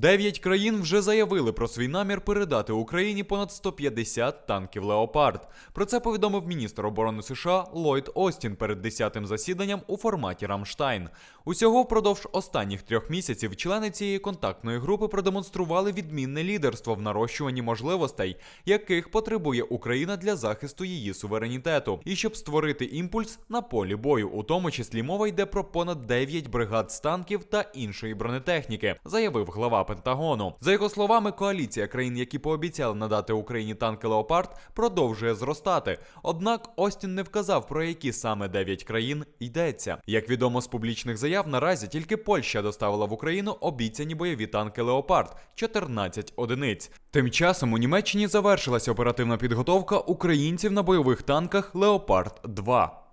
Дев'ять країн вже заявили про свій намір передати Україні понад 150 танків Леопард. Про це повідомив міністр оборони США Ллойд Остін перед 10-тим засіданням у форматі Рамштайн. Усього впродовж останніх трьох місяців члени цієї контактної групи продемонстрували відмінне лідерство в нарощуванні можливостей, яких потребує Україна для захисту її суверенітету, і щоб створити імпульс на полі бою, у тому числі мова йде про понад 9 бригад з танків та іншої бронетехніки, заявив глава Пентагону. За його словами, коаліція країн, які пообіцяли надати Україні танки Леопард, продовжує зростати. Однак Остін не вказав про які саме 9 країн йдеться. Як відомо з публічних заяв, наразі тільки Польща доставила в Україну обіцяні бойові танки Леопард 14 одиниць. Тим часом у Німеччині завершилася оперативна підготовка українців на бойових танках Леопард 2